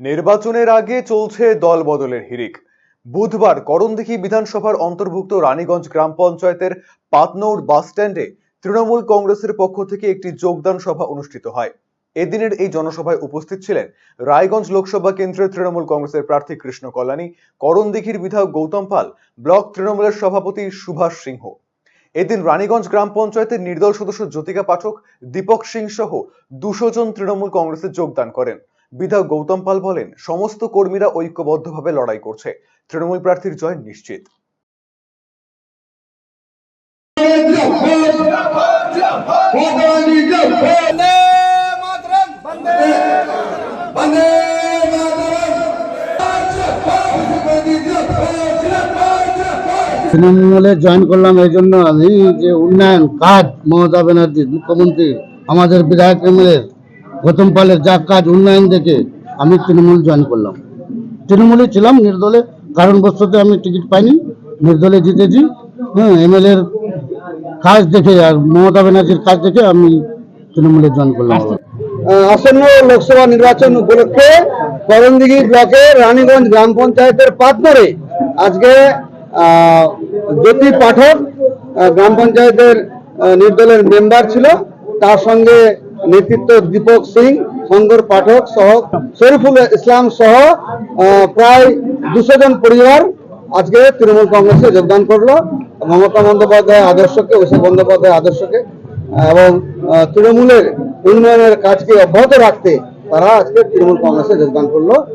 নির্বাচনের আগে চলছে দল বদলের হিরিক বুধবার করণদিঘি বিধানসভার অন্তর্ভুক্ত রানীগঞ্জ গ্রাম পঞ্চায়েতের পাতনৌর বাস স্ট্যান্ডে তৃণমূল কংগ্রেসের পক্ষ থেকে একটি যোগদান সভা অনুষ্ঠিত হয়। এদিনের এই জনসভায় উপস্থিত ছিলেন রায়গঞ্জ লোকসভা কেন্দ্রের তৃণমূল কংগ্রেসের প্রার্থী কৃষ্ণ কল্যাণী, করণদিঘির বিধায়ক গৌতম পাল, ব্লক তৃণমূলের সভাপতি সুভাষ সিংহ। এদিন রানীগঞ্জ গ্রাম পঞ্চায়েতের নির্দল সদস্য জ্যোতিকা পাঠক, দীপক সিং সহ দুশো জন তৃণমূল কংগ্রেসে যোগদান করেন। বিধায়ক গৌতম পাল বলেন, সমস্ত কর্মীরা ঐক্যবদ্ধভাবে লড়াই করছে। তৃণমূল প্রার্থীর জয় নিশ্চিত। তৃণমূলে জয়েন করলাম এই জন্য যে উন্নয়ন কাজ মমতা ব্যানার্জি, মুখ্যমন্ত্রী, আমাদের বিধায়ক এমএলএ। গৌতম পালের যা কাজ উন্নয়ন দেখে আমি তৃণমূল জয়েন করলাম। তৃণমূলে ছিলাম, নির্দলে। কারণবশত আমি টিকিট পাইনি, নির্দলে জিতেছি। হ্যাঁ এমএলএর কাজ দেখে আর মমতা ব্যানার্জির কাজ দেখে আমি তৃণমূলে জয়েন করলাম। আসন্ন লোকসভা নির্বাচন উপলক্ষে করণদিঘি ব্লকের রানীগঞ্জ গ্রাম পঞ্চায়েতের পাতনরে আজকে জ্যোতি পাঠক গ্রাম পঞ্চায়েতের নির্দলের মেম্বার ছিল। তার সঙ্গে নেতৃত্ব দীপক সিং শঙ্কর পাঠক সহ শরীফুল ইসলাম সহ প্রায় দুশো জন পরিবার আজকে তৃণমূল কংগ্রেসে যোগদান করল। মমতা বন্দ্যোপাধ্যায় আদর্শকে, অভিষেক বন্দ্যোপাধ্যায় আদর্শকে এবং তৃণমূলের উন্নয়নের কাজকে অব্যাহত রাখতে তারা আজকে তৃণমূল কংগ্রেসে যোগদান করল।